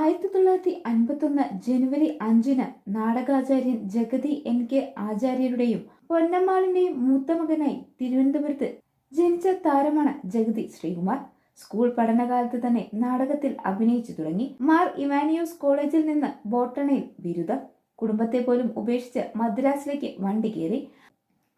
ആയിരത്തി തൊള്ളായിരത്തി അൻപത്തൊന്ന് ജനുവരി അഞ്ചിന് നാടകാചാര്യൻ ജഗതി എൻ കെ ആചാര്യരുടെയും പൊന്നമ്മാളിന്റെയും മൂത്ത മകനായി തിരുവനന്തപുരത്ത് ജനിച്ച താരമാണ് ജഗതി ശ്രീകുമാർ. സ്കൂൾ പഠനകാലത്ത് തന്നെ നാടകത്തിൽ അഭിനയിച്ചു തുടങ്ങി. മാർ ഇവാനിയോസ് കോളേജിൽ നിന്ന് ബോട്ടണയിൽ ബിരുദം. കുടുംബത്തെ പോലും ഉപേക്ഷിച്ച് മദ്രാസിലേക്ക് വണ്ടി കയറി.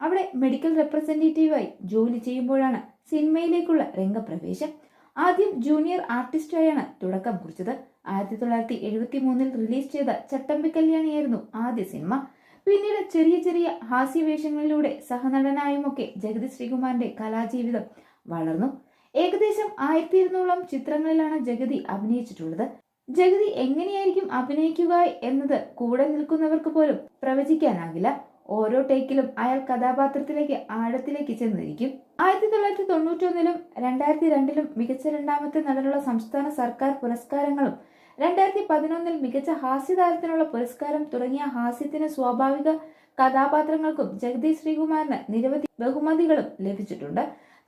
അവിടെ മെഡിക്കൽ റെപ്രസെന്റേറ്റീവായി ജോലി ചെയ്യുമ്പോഴാണ് സിനിമയിലേക്കുള്ള രംഗപ്രവേശം. ആദ്യം ജൂനിയർ ആർട്ടിസ്റ്റായാണ് തുടക്കം കുറിച്ചത്. ആയിരത്തി തൊള്ളായിരത്തി എഴുപത്തി മൂന്നിൽ റിലീസ് ചെയ്ത ചട്ടമ്പി കല്യാണിയായിരുന്നു ആദ്യ സിനിമ. പിന്നീട് ചെറിയ ചെറിയ ഹാസ്യവേഷങ്ങളിലൂടെ സഹനടനായുമൊക്കെ ജഗതി ശ്രീകുമാറിന്റെ കലാജീവിതം വളർന്നു. ഏകദേശം ആയിരത്തി ഇരുന്നൂറോളം ചിത്രങ്ങളിലാണ് ജഗതി അഭിനയിച്ചിട്ടുള്ളത്. ജഗതി എങ്ങനെയായിരിക്കും അഭിനയിക്കുക എന്നത് കൂടെ നിൽക്കുന്നവർക്ക് പോലും പ്രവചിക്കാനാകില്ല. ഓരോ ടേക്കിലും അയാൾ കഥാപാത്രത്തിലേക്ക് ആഴത്തിലേക്ക് ചെന്നിരിക്കും. ആയിരത്തി തൊള്ളായിരത്തി തൊണ്ണൂറ്റൊന്നിലും രണ്ടായിരത്തി രണ്ടിലും മികച്ച രണ്ടാമത്തെ നടനുള്ള സംസ്ഥാന സർക്കാർ പുരസ്കാരങ്ങളും രണ്ടായിരത്തി പതിനൊന്നിൽ മികച്ച ഹാസ്യതാരത്തിനുള്ള പുരസ്കാരം തുടങ്ങിയ ഹാസ്യത്തിന് സ്വാഭാവിക കഥാപാത്രങ്ങൾക്കും ജഗദീഷ് ശ്രീകുമാറിന് നിരവധി ബഹുമതികളും ലഭിച്ചിട്ടുണ്ട്.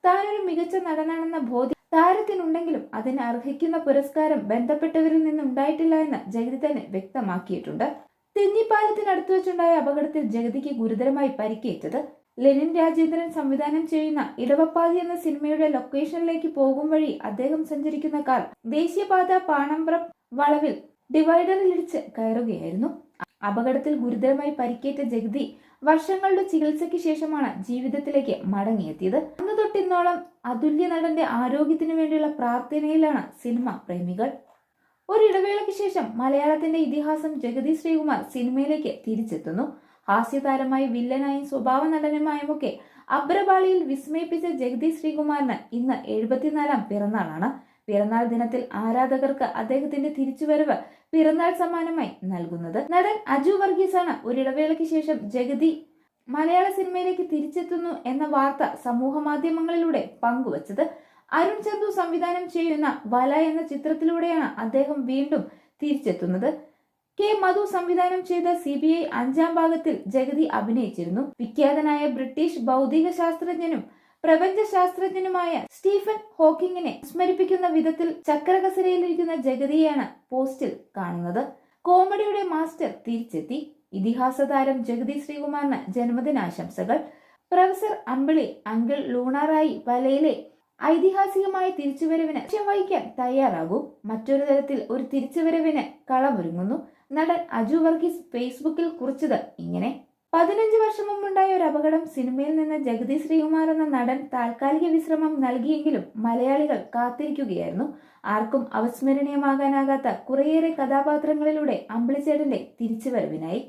താനൊരു മികച്ച നടനാണെന്ന ബോധ്യം താരത്തിനുണ്ടെങ്കിലും അതിന് അർഹിക്കുന്ന പുരസ്കാരം ബന്ധപ്പെട്ടവരിൽ നിന്നുണ്ടായിട്ടില്ല എന്ന് ജഗതി തന്നെ വ്യക്തമാക്കിയിട്ടുണ്ട്. തെന്നിപ്പാലത്തിനടുത്ത് വെച്ചുണ്ടായ അപകടത്തിൽ ജഗതിക്ക് ഗുരുതരമായി പരിക്കേറ്റത്. ലെനിൻ രാജേന്ദ്രൻ സംവിധാനം ചെയ്യുന്ന ഇടവപ്പാതി എന്ന സിനിമയുടെ ലൊക്കേഷനിലേക്ക് പോകും വഴി അദ്ദേഹം സഞ്ചരിക്കുന്ന കാർ ദേശീയപാത പാണമ്പ്രം വളവിൽ ഡിവൈഡറിൽ ഡിവൈഡറിലിടിച്ച് കയറുകയായിരുന്നു. അപകടത്തിൽ ഗുരുതരമായി പരിക്കേറ്റ ജഗതി വർഷങ്ങളുടെ ചികിത്സയ്ക്ക് ശേഷമാണ് ജീവിതത്തിലേക്ക് മടങ്ങിയെത്തിയത്. അന്ന് തൊട്ടിന്നോളം അതുല്യ നടന്റെ ആരോഗ്യത്തിനു വേണ്ടിയുള്ള പ്രാർത്ഥനയിലാണ് സിനിമ പ്രേമികൾ. ഒരിടവേളയ്ക്ക് ശേഷം മലയാളത്തിന്റെ ഇതിഹാസം ജഗതി ശ്രീകുമാർ സിനിമയിലേക്ക് തിരിച്ചെത്തുന്നു. ഹാസ്യതാരമായി വില്ലനായും സ്വഭാവ നടനുമായുമൊക്കെ അബ്രപാളിയിൽ വിസ്മയിപ്പിച്ച ജഗതി ശ്രീകുമാറിന് ഇന്ന് എഴുപത്തിനാലാം പിറന്നാളാണ്. പിറന്നാൾ ദിനത്തിൽ ആരാധകർക്ക് അദ്ദേഹത്തിന്റെ തിരിച്ചുവരവ് പിറന്നാൾ സമ്മാനമായി നൽകുന്നത്. നടൻ അജു വർഗീസാണ് ഒരിടവേളയ്ക്ക് ശേഷം ജഗതി മലയാള സിനിമയിലേക്ക് തിരിച്ചെത്തുന്നു എന്ന വാർത്ത സമൂഹ മാധ്യമങ്ങളിലൂടെ പങ്കുവച്ചത്. അരുൺ ചന്തു സംവിധാനം ചെയ്യുന്ന വല എന്ന ചിത്രത്തിലൂടെയാണ് അദ്ദേഹം വീണ്ടും തിരിച്ചെത്തുന്നത്. കെ മധു സംവിധാനം ചെയ്ത സി ബി ഐ അഞ്ചാം ഭാഗത്തിൽ ജഗതി അഭിനയിച്ചിരുന്നു. വിഖ്യാതനായ ബ്രിട്ടീഷ് ഭൗതിക ശാസ്ത്രജ്ഞനും പ്രപഞ്ച ശാസ്ത്രജ്ഞനുമായ സ്റ്റീഫൻ ഹോക്കിങ്ങിനെ സ്മരിപ്പിക്കുന്ന വിധത്തിൽ ചക്രകസരയിലിരിക്കുന്ന ജഗതിയാണ് പോസ്റ്റിൽ കാണുന്നത്. കോമഡിയുടെ മാസ്റ്റർ തിരിച്ചെത്തി. ഇതിഹാസ താരം ജഗതി ശ്രീകുമാറിന് ജന്മദിനാശംസകൾ. പ്രൊഫസർ അമ്പിളി അങ്കിൾ ലൂണാറായി വലയിലെ ഐതിഹാസികമായ തിരിച്ചുവരവിന് വഹിക്കാൻ തയ്യാറാകൂ. മറ്റൊരു തരത്തിൽ ഒരു തിരിച്ചുവരവിന് കളമൊരുങ്ങുന്നു. നടൻ അജു വർഗീസ് ഫേസ്ബുക്കിൽ കുറിച്ചത് ഇങ്ങനെ. പതിനഞ്ച് വർഷം മുമ്പുണ്ടായ ഒരു അപകടം സിനിമയിൽ നിന്ന് ജഗതി ശ്രീകുമാർ എന്ന നടൻ താൽക്കാലിക വിശ്രമം നൽകിയെങ്കിലും മലയാളികൾ കാത്തിരിക്കുകയായിരുന്നു. ആർക്കും അവസ്മരണീയമാകാനാകാത്ത കുറേയേറെ കഥാപാത്രങ്ങളിലൂടെ അമ്പിളിച്ചേട്ടന്റെ തിരിച്ചുവരവിനായി.